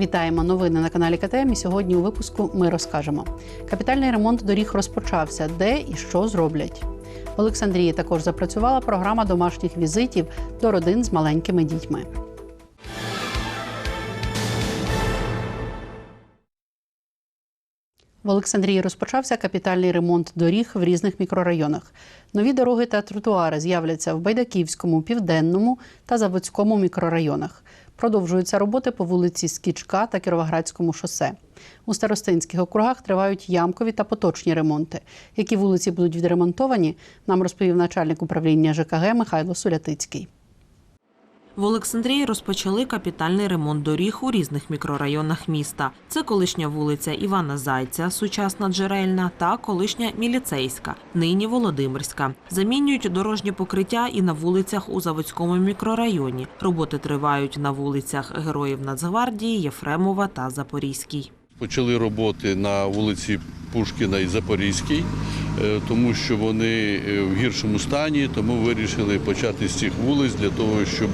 Вітаємо новини на каналі КТМ. І сьогодні у випуску ми розкажемо. Капітальний ремонт доріг розпочався, де і що зроблять. В Олександрії також запрацювала програма домашніх візитів до родин з маленькими дітьми. В Олександрії розпочався капітальний ремонт доріг в різних мікрорайонах. Нові дороги та тротуари з'являться в Байдаківському, Південному та Заводському мікрорайонах. Продовжуються роботи по вулиці Скічка та Кіровоградському шосе. У старостинських округах тривають ямкові та поточні ремонти. Які вулиці будуть відремонтовані, нам розповів начальник управління ЖКГ Михайло Сулятицький. В Олександрії розпочали капітальний ремонт доріг у різних мікрорайонах міста. Це колишня вулиця Івана Зайця, сучасна джерельна, та колишня міліцейська, нині Володимирська. Замінюють дорожнє покриття і на вулицях у Заводському мікрорайоні. Роботи тривають на вулицях Героїв Нацгвардії, Єфремова та Запорізькій. Почали роботи на вулиці Пушкіна і Запорізькій, е, тому що вони е, в гіршому стані, тому вирішили почати з цих вулиць для того, щоб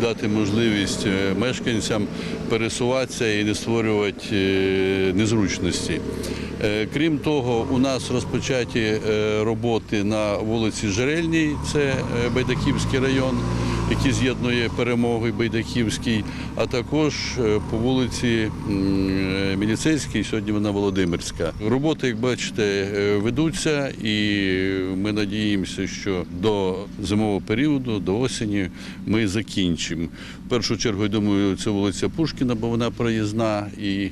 дати можливість е, мешканцям пересуватися і не створювати незручності. Крім того, у нас розпочаті роботи на вулиці Жерельній, це Байдаківський район, який з'єднує перемогу і Байдаківський, а також е, по вулиці е, Міліцейській, сьогодні вона Володимирська. Роботи, як бачите, е, ведуться, і ми надіємося, що до зимового періоду, до осені, ми закінчимо. В першу чергу, я думаю, це вулиця Пушкіна, бо вона проїзна і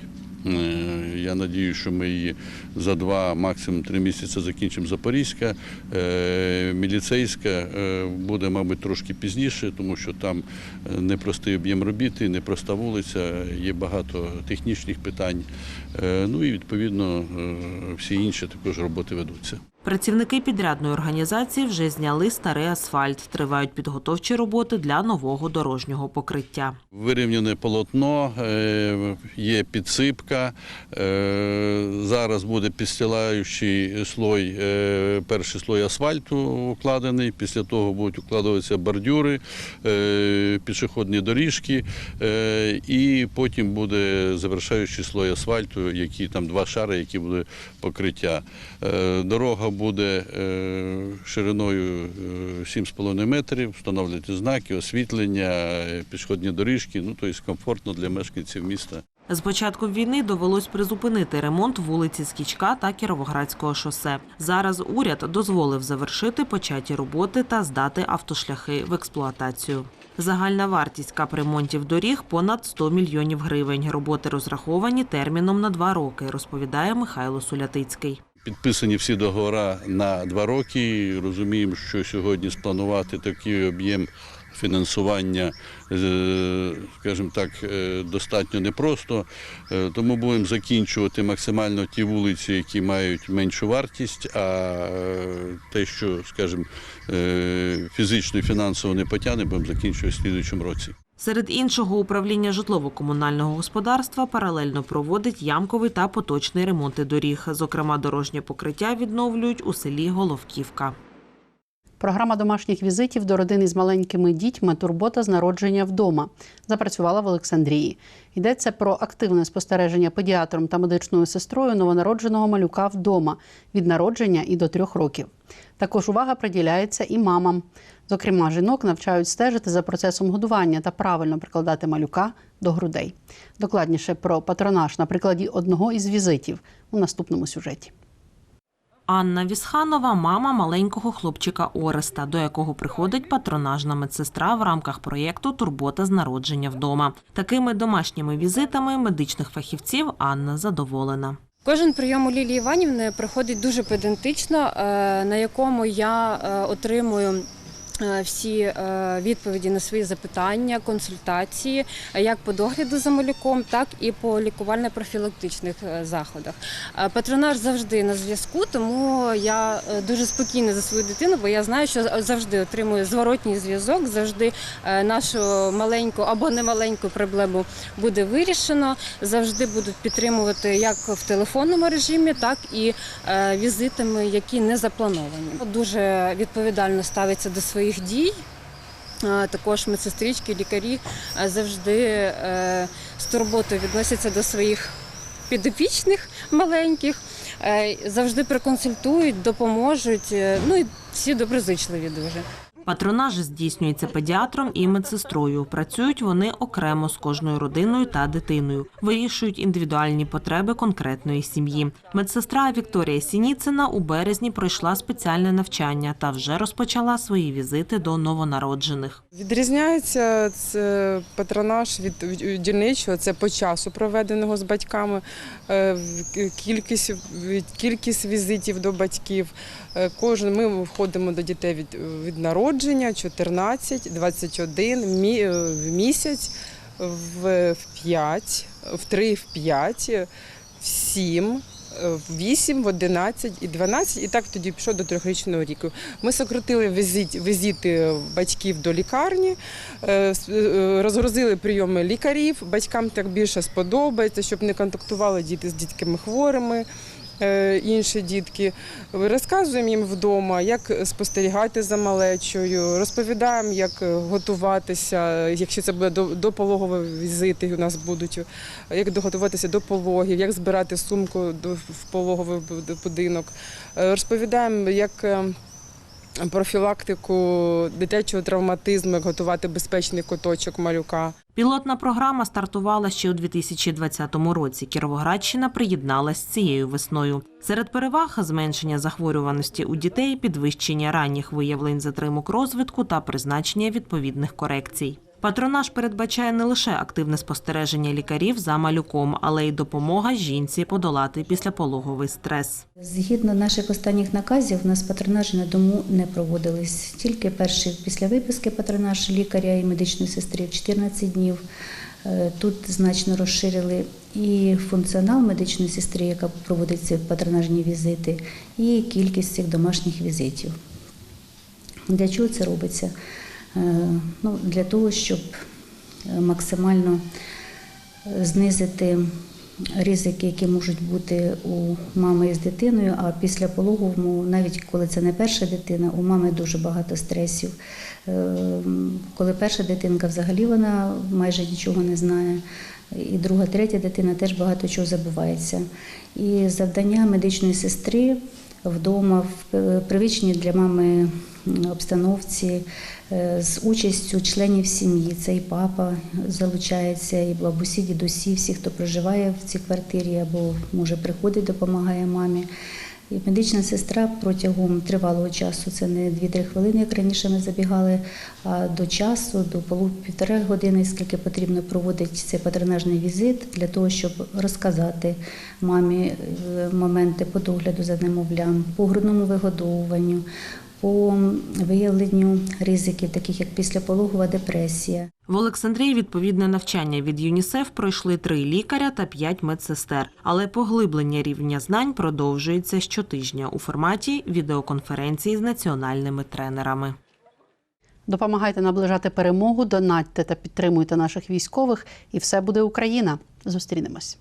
Я надію, що ми її за два, максимум три місяці закінчимо Запорізька. Е, Міліцейська е, буде, мабуть, трошки пізніше, тому що там е, непростий об'єм робіт, непроста вулиця, є багато технічних питань. Е, Ну і відповідно е, всі інші також роботи ведуться. Працівники підрядної організації вже зняли старий асфальт. Тривають підготовчі роботи для нового дорожнього покриття. Вирівняне полотно, е, є підсипка. е, Зараз буде підстилаючий слой, е, перший слой асфальту укладений. Після того будуть укладуватися бордюри, пішохідні доріжки, і потім буде завершаючий слой асфальту, які там два шари, які буде покриття. Дорога буде е, шириною е, 7,5 метрів, встановлювати знаки, освітлення, е, пішохідні доріжки, ну тобто комфортно для мешканців міста. З початком війни довелось призупинити ремонт вулиці Скічка та Кіровоградського шосе. Зараз уряд дозволив завершити початі роботи та здати автошляхи в експлуатацію. Загальна вартість капремонтів доріг понад 100 мільйонів гривень. Роботи розраховані терміном на два роки, розповідає Михайло Сулятицький. Підписані всі договори на два роки. Розуміємо, що сьогодні спланувати такий об'єм фінансування, е, скажімо так, е, достатньо непросто. Е, Тому будемо закінчувати максимально ті вулиці, які мають меншу вартість, а те, що, скажімо, фізично і фінансово не потягне, будемо закінчувати в слідуючому році. Серед іншого, управління житлово-комунального господарства паралельно проводить ямковий та поточний ремонти доріг. Зокрема, дорожнє покриття відновлюють у селі Головківка. Програма домашніх візитів до родини з маленькими дітьми Турбота з народження вдома запрацювала в Олександрії. Йдеться про активне спостереження педіатром та медичною сестрою новонародженого малюка вдома від народження і до трьох років. Також увага приділяється і мамам. Зокрема, жінок навчають стежити за процесом годування та правильно прикладати малюка до грудей. Докладніше про патронаж на прикладі одного із візитів у наступному сюжеті. Анна Вісханова – мама маленького хлопчика Ореста, до якого приходить патронажна медсестра в рамках проєкту Турбота з народження вдома. Такими домашніми візитами медичних фахівців Анна задоволена. Кожен прийом у Лілії Іванівни проходить дуже педантично, е, на якому я е, отримую. Е, Всі е, відповіді на свої запитання, консультації, е, як по догляду за малюком, так і по лікувально-профілактичних заходах. Патронаж завжди на зв'язку, тому я дуже спокійна за свою дитину, бо я знаю, що завжди отримую зворотній зв'язок, завжди нашу маленьку або немаленьку проблему буде вирішено. Завжди будуть підтримувати як в телефонному режимі, так і візитами, які не заплановані. Дуже відповідально ставиться до своїх дій. Е, Також медсестрички, лікарі е, завжди е, з турботою відносяться до своїх підопічних маленьких, е, завжди проконсультують, допоможуть. Ну і всі доброзичливі дуже. Патронаж здійснюється педіатром і медсестрою. Працюють вони окремо з кожною родиною та дитиною, вирішують індивідуальні потреби конкретної сім'ї. Медсестра Вікторія Сініцина у березні пройшла спеціальне навчання та вже розпочала свої візити до новонароджених. Відрізняється це патронаж від дільничого, це по часу проведеного з батьками, е, кількість, кількість візитів до батьків. Е, Кожен ми входимо до дітей від, від народження 14, 21 е, в місяць, в 5, в 3, в 5, в 7, в 8, в 11 і 12, і так тоді пішов до трьохрічного віку. Ми сократили візит, візити батьків до лікарні, е, е, розгрузили прийоми лікарів. Батькам так більше сподобається, щоб не контактували діти з дітками хворими. Е, Інші дітки розказуємо їм вдома, як спостерігати за малечою, розповідаємо, як готуватися, якщо це буде до, пологові візити, у нас будуть як доготуватися до пологів, як збирати сумку в пологовий будинок. Е, Розповідаємо, як е, профілактику дитячого травматизму, як готувати безпечний куточок малюка. Пілотна програма стартувала ще у 2020 році. Кіровоградщина приєдналась цією весною. Серед переваг зменшення захворюваності у дітей, підвищення ранніх виявлень затримок розвитку та призначення відповідних корекцій. Патронаж передбачає не лише активне спостереження лікарів за малюком, але й допомога жінці подолати післяпологовий стрес. Згідно наших останніх наказів, у нас патронажі на дому не проводились. Тільки перший після виписки патронаж лікаря і медичної сестри в 14 днів. Е, Тут значно розширили і функціонал медичної сестри, яка проводить ці патронажні візити, і кількість цих домашніх візитів. Для чого це робиться? Е, Ну, для того, щоб е, максимально е, знизити ризики, які можуть бути у мами з дитиною, а після пологовому, навіть коли це не перша дитина, у мами дуже багато стресів. Коли перша дитинка взагалі вона майже нічого не знає. І друга, третя дитина теж багато чого забувається. І завдання медичної сестри вдома в е, привичній для мами обстановці е, з участю членів сім'ї. Це і папа залучається, і бабусі, дідусі, всі, хто проживає в цій квартирі або може приходить, допомагає мамі. Медична сестра протягом тривалого часу, це не 2-3 хвилини, як раніше ми забігали, а до часу, до полу півтори години, скільки потрібно проводить цей патронажний візит для того, щоб розказати мамі е, моменти по догляду за немовлям, по грудному вигодовуванню, по виявленню ризиків, таких як післяпологова депресія. В Олександрії відповідне навчання від ЮНІСЕФ пройшли три лікаря та п'ять медсестер. Але поглиблення рівня знань продовжується щотижня у форматі відеоконференції з національними тренерами. Допомагайте наближати перемогу, донатьте та підтримуйте наших військових, і все буде Україна. Зустрінемось.